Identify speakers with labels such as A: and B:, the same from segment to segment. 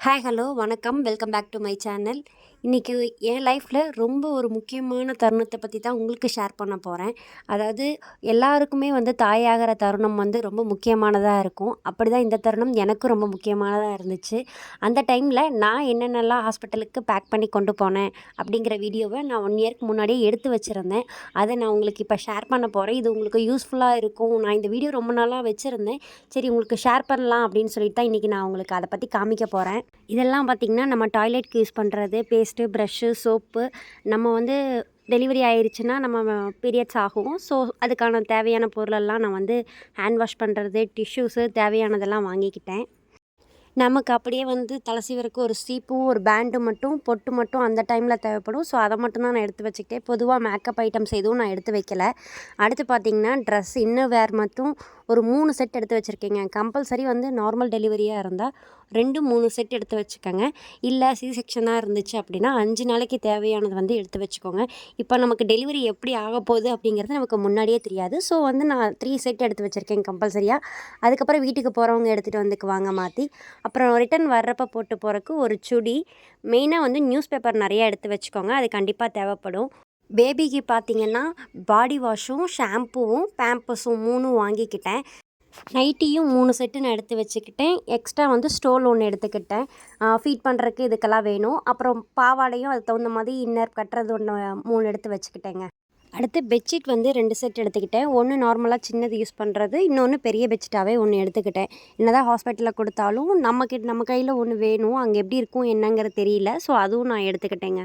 A: Hi hello வணக்கம். Welcome back to my channel இன்றைக்கி என் லைஃப்பில் ரொம்ப ஒரு முக்கியமான தருணத்தை பற்றி தான் உங்களுக்கு ஷேர் பண்ண போகிறேன் அதாவது எல்லாருக்குமே வந்து தாயாகிற தருணம் வந்து ரொம்ப முக்கியமானதாக இருக்கும். அப்படி தான் இந்த தருணம் எனக்கும் ரொம்ப முக்கியமானதாக இருந்துச்சு. அந்த டைமில் நான் என்னென்னலாம் ஹாஸ்பிட்டலுக்கு பேக் பண்ணி கொண்டு போனேன் அப்படிங்கிற வீடியோவை நான் ஒன் இயர்க்கு முன்னாடியே எடுத்து வச்சுருந்தேன். அதை நான் உங்களுக்கு இப்போ ஷேர் பண்ண போகிறேன் இது உங்களுக்கு யூஸ்ஃபுல்லாக இருக்கும். நான் இந்த வீடியோ ரொம்ப நாளாக வச்சுருந்தேன். சரி உங்களுக்கு ஷேர் பண்ணலாம் அப்படின்னு சொல்லிட்டு தான் இன்றைக்கி நான் உங்களுக்கு அதை பற்றி காமிக்க போகிறேன் இதெல்லாம் பார்த்திங்கன்னா நம்ம டாய்லெட்க்கு யூஸ் பண்ணுறது பேஸ்ட்டு ப்ரஷ்ஷு சோப்பு நம்ம வந்து டெலிவரி ஆயிடுச்சுன்னா நம்ம பீரியட்ஸ் ஆகும். ஸோ அதுக்கான தேவையான பொருளெல்லாம் நான் வந்து ஹேண்ட் வாஷ் பண்ணுறது டிஷ்யூஸு தேவையானதெல்லாம் வாங்கிக்கிட்டேன். நமக்கு அப்படியே வந்து தலை சீவருக்கு ஒரு சீப்பும் ஒரு பேண்டு மட்டும் பொட்டு மட்டும் அந்த டைமில் தேவைப்படும். ஸோ அதை மட்டும் தான் நான் எடுத்து வச்சுக்கிட்டேன். பொதுவாக மேக்கப் ஐட்டம்ஸ் எதுவும் நான் எடுத்து வைக்கல. அடுத்து பார்த்திங்கன்னா ட்ரெஸ் இன்னும் வேர் மட்டும் ஒரு மூணு செட் எடுத்து வச்சுருக்கேங்க. கம்பல்சரி வந்து நார்மல் டெலிவரியாக இருந்தால் ரெண்டு மூணு செட் எடுத்து வச்சுக்கோங்க. இல்லை சி செக்ஷனாக இருந்துச்சு அப்படின்னா அஞ்சு நாளைக்கு தேவையானது வந்து எடுத்து வச்சுக்கோங்க. இப்போ நமக்கு டெலிவரி எப்படி ஆக போகுது அப்படிங்கிறது நமக்கு முன்னாடியே தெரியாது. ஸோ வந்து நான் த்ரீ செட் எடுத்து வச்சுருக்கேன் கம்பல்சரியாக அதுக்கப்புறம் வீட்டுக்கு போகிறவங்க எடுத்துகிட்டு வந்துக்குவாங்க மாற்றி அப்புறம் ரிட்டன் வர்றப்போ போட்டு போகிறக்கு ஒரு சுடி. மெயினாக வந்து நியூஸ் பேப்பர் நிறையா எடுத்து வச்சுக்கோங்க. அது கண்டிப்பாக தேவைப்படும். பேபிக்கு பார்த்தீங்கன்னா பாடி வாஷும் ஷாம்புவும் பேம்பஸும் மூணும் வாங்கிக்கிட்டேன். நைட்டியும் மூணு செட்டு நான் எடுத்து வச்சுக்கிட்டேன். எக்ஸ்ட்ரா வந்து ஸ்டோல் ஒன்று எடுத்துக்கிட்டேன். ஃபீட் பண்ணுறதுக்கு இதுக்கெல்லாம் வேணும். அப்புறம் பாவாடையும் அதுக்கு தகுந்த மாதிரி இன்னர் கட்டுறது ஒன்று மூணு எடுத்து வச்சுக்கிட்டேங்க. அடுத்து பெட்ஷீட் வந்து ரெண்டு செட் எடுத்துக்கிட்டேன். ஒன்று நார்மலாக சின்னது யூஸ் பண்ணுறது இன்னொன்று பெரிய பெட்ஷீட்டாகவே ஒன்று எடுத்துக்கிட்டேன். என்ன தான் ஹாஸ்பிட்டலில் கொடுத்தாலும் நம்ம கிட்ட நம்ம கையில் ஒன்று வேணும். அங்கே எப்படி இருக்கும் என்னங்கிறது தெரியல. ஸோ அதுவும் நான் எடுத்துக்கிட்டேங்க.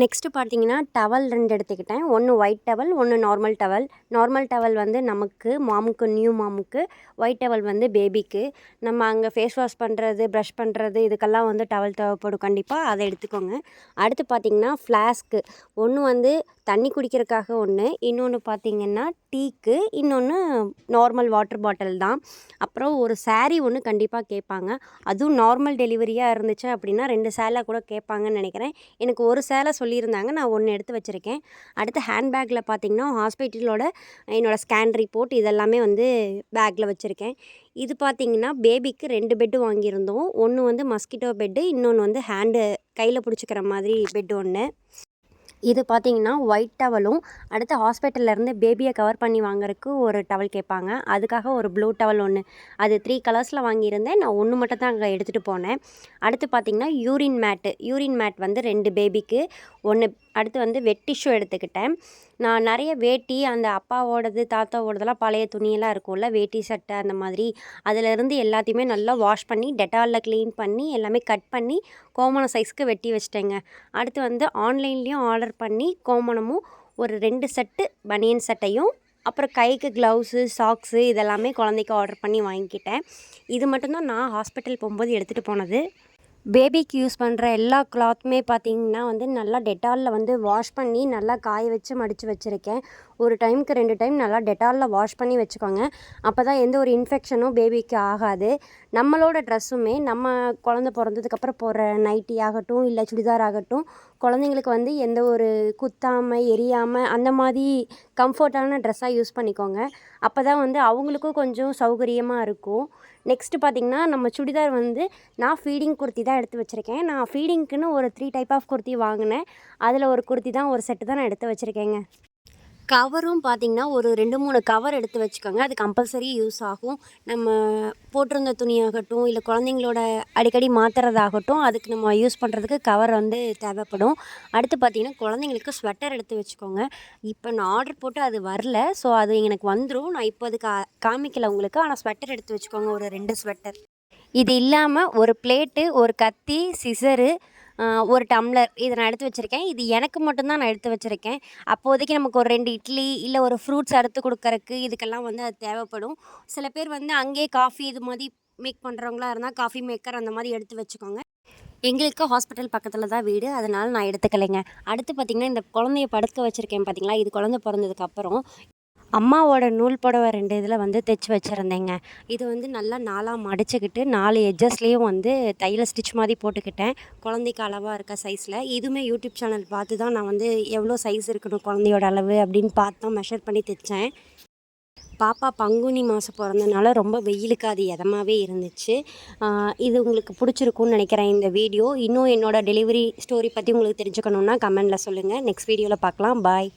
A: நெக்ஸ்ட்டு பார்த்தீங்கன்னா டவல் ரெண்டு எடுத்துக்கிட்டேன். ஒன்று ஒயிட் டவல் ஒன்று நார்மல் டவல் நார்மல் டவல் வந்து நமக்கு மாமுக்கு நியூ மாமுக்கு ஒயிட் டவல் வந்து பேபிக்கு நம்ம அங்கே ஃபேஸ் வாஷ் பண்ணுறது ப்ரஷ் பண்ணுறது இதுக்கெல்லாம் வந்து டவல் தேவைப்படும் கண்டிப்பாக அதை எடுத்துக்கோங்க. அடுத்து பார்த்திங்கன்னா ஃப்ளாஸ்க்கு ஒன்று வந்து தண்ணி குடிக்கிறதுக்காக ஒன்று இன்னொன்று பார்த்திங்கன்னா டீக்கு இன்னொன்று நார்மல் வாட்டர் பாட்டில் தான். அப்புறம் ஒரு சாரீ ஒன்று கண்டிப்பாக கேட்பாங்க. அதுவும் நார்மல் டெலிவரியாக இருந்துச்சு அப்படின்னா ரெண்டு சேலை கூட கேட்பாங்கன்னு நினைக்கிறேன். எனக்கு ஒரு சேலை சொல்லியிருந்தாங்க. நான் ஒன்று எடுத்து வச்சுருக்கேன். அடுத்து ஹேண்ட்பேக்கில் பார்த்திங்கன்னா ஹாஸ்பிட்டலோட என்னோடய ஸ்கேன் ரிப்போர்ட் இதெல்லாமே வந்து பேக்கில் வச்சுருக்கேன். இது பார்த்திங்கன்னா பேபிக்கு ரெண்டு பெட்டு வாங்கியிருந்தோம். ஒன்று வந்து மஸ்கிட்டோ பெட்டு இன்னொன்று வந்து ஹேண்டு கையில் பிடிச்சிக்கிற மாதிரி பெட்டு ஒன்று இது பார்த்தீங்கன்னா ஒயிட் டவலும் அடுத்து ஹாஸ்பிட்டல்லேருந்து பேபியை கவர் பண்ணி வாங்குறதுக்கு ஒரு டவல் கேட்பாங்க. அதுக்காக ஒரு ப்ளூ டவல் ஒன்று அது த்ரீ கலர்ஸில் வாங்கியிருந்தேன். நான் ஒன்று மட்டும் தான் அங்கே எடுத்துகிட்டு போனேன். அடுத்து பார்த்திங்கன்னா யூரின் மேட்டு யூரின் மேட் வந்து ரெண்டு பேபிக்கு ஒன்று அடுத்து வந்து வெட் டிஷ்யூ எடுத்துக்கிட்டேன். நான் நிறைய வேட்டி அந்த அப்பாவோடது தாத்தாவோடதெல்லாம் பழைய துணியெல்லாம் இருக்கும்ல வேட்டி சட்டை அந்த மாதிரி. அதிலேருந்து எல்லாத்தையுமே நல்லா வாஷ் பண்ணி டெட்டாலில் க்ளீன் பண்ணி எல்லாமே கட் பண்ணி கோமணம் சைஸ்க்கு வெட்டி வச்சிட்டேங்க. அடுத்து வந்து ஆன்லைன்லேயும் ஆர்டர் பண்ணி கோமணமும் ஒரு ரெண்டு செட்டு பனியன் சட்டையும் அப்புறம் கைக்கு க்ளவுஸு சாக்ஸு இதெல்லாமே குழந்தைக்கு ஆர்டர் பண்ணி வாங்கிக்கிட்டேன். இது மட்டும்தான் நான் ஹாஸ்பிட்டல் போகும்போது எடுத்துகிட்டு போனது. பேபிக்கு யூஸ் பண்ணுற எல்லா கிளாத்துமே பார்த்திங்கன்னா வந்து நல்லா டெட்டாலில் வந்து வாஷ் பண்ணி நல்லா காய வச்சு மடித்து வச்சுருக்கேன். ஒரு டைமுக்கு ரெண்டு டைம் நல்லா டெட்டாலில் வாஷ் பண்ணி வச்சுக்கோங்க. அப்போ தான் எந்த ஒரு இன்ஃபெக்ஷனும் பேபிக்கு ஆகாது. நம்மளோட ட்ரெஸ்ஸுமே நம்ம குழந்த பிறந்ததுக்கப்புறம் போடுற நைட்டி ஆகட்டும் இல்லை சுடிதார் ஆகட்டும் குழந்தைங்களுக்கு வந்து எந்த ஒரு குத்தாமல் எரியாமல் அந்த மாதிரி கம்ஃபர்ட்டான ட்ரெஸ்ஸாக யூஸ் பண்ணிக்கோங்க. அப்போ தான் வந்து அவங்களுக்கும் கொஞ்சம் சௌகரியமாக இருக்கும். நெக்ஸ்ட்டு பார்த்திங்கன்னா நம்ம சுடிதார் வந்து நான் ஃபீடிங் குர்த்தி தான் எடுத்து வச்சுருக்கேன். நான் ஃபீடிங்க்குன்னு ஒரு த்ரீ டைப் ஆஃப் குர்த்தி வாங்கினேன். அதில் ஒரு குர்த்தி தான் ஒரு செட்டு தான் நான் எடுத்து வச்சுருக்கேங்க. கவரும் பார்த்திங்கன்னா ஒரு ரெண்டு மூணு கவர் எடுத்து வச்சுக்கோங்க. அது கம்பல்சரி யூஸ் ஆகும். நம்ம போட்டிருந்த துணியாகட்டும் இல்லை குழந்தைங்களோட அடிக்கடி மாற்றுறதாகட்டும் அதுக்கு நம்ம யூஸ் பண்ணுறதுக்கு கவர் வந்து தேவைப்படும். அடுத்து பார்த்திங்கன்னா குழந்தைங்களுக்கு ஸ்வெட்டர் எடுத்து வச்சுக்கோங்க. இப்போ நான் ஆர்டர் போட்டு அது வரல ஸோ அது எனக்கு வந்துடும் நான் இப்போ அது கா காமிக்கல உங்களுக்கு. ஆனால் ஸ்வெட்டர் எடுத்து வச்சுக்கோங்க ஒரு ரெண்டு ஸ்வெட்டர் இது இல்லாமல் ஒரு பிளேட்டு ஒரு கத்தி சிசரு ஒரு டம்ளர் இதை நான் எடுத்து வச்சுருக்கேன். இது எனக்கு மட்டும்தான் நான் எடுத்து வச்சுருக்கேன். அப்போதைக்கு நமக்கு ஒரு ரெண்டு இட்லி இல்லை ஒரு ஃப்ரூட்ஸ் அறுத்து கொடுக்கறக்கு இதுக்கெல்லாம் வந்து அது தேவைப்படும். சில பேர் வந்து அங்கேயே காஃபி இது மாதிரி மேக் பண்ணுறவங்களா இருந்தால் காஃபி மேக்கர் அந்த மாதிரி எடுத்து வச்சுக்கோங்க. எங்களுக்கு ஹாஸ்பிட்டல் பக்கத்தில் தான் வீடு. அதனால் நான் எடுத்துக்கலைங்க. அடுத்து பார்த்திங்கன்னா இந்த குழந்தைய படுக்க வச்சுருக்கேன் பார்த்திங்களா இது குழந்த பிறந்ததுக்கப்புறம் அம்மாவோட நூல் புடவை ரெண்டு இதில் வந்து தைச்சி வச்சுருந்தேங்க. இது வந்து நல்லா நாலாக மடிச்சுக்கிட்டு நாலு எட்ஜஸ்லேயும் வந்து தையில் ஸ்டிச் மாதிரி போட்டுக்கிட்டேன். குழந்தைக்கு அளவாக இருக்க சைஸில் இதுவுமே யூடியூப் சேனல் பார்த்து தான் நான் வந்து எவ்வளோ சைஸ் இருக்கணும் குழந்தையோட அளவு அப்படின்னு பார்த்து தான் மெஷர் பண்ணி தைச்சேன். பாப்பா பங்குனி மாதம் பிறந்தனால ரொம்ப வெயிலுக்கு அது இதமாகவே இருந்துச்சு. இது உங்களுக்கு பிடிச்சிருக்கும்னு நினைக்கிறேன் இந்த வீடியோ. இன்னும் என்னோட டெலிவரி ஸ்டோரி பற்றி உங்களுக்கு தெரிஞ்சுக்கணுன்னா கமெண்டில் சொல்லுங்கள் நெக்ஸ்ட் வீடியோவில் பார்க்கலாம். பாய்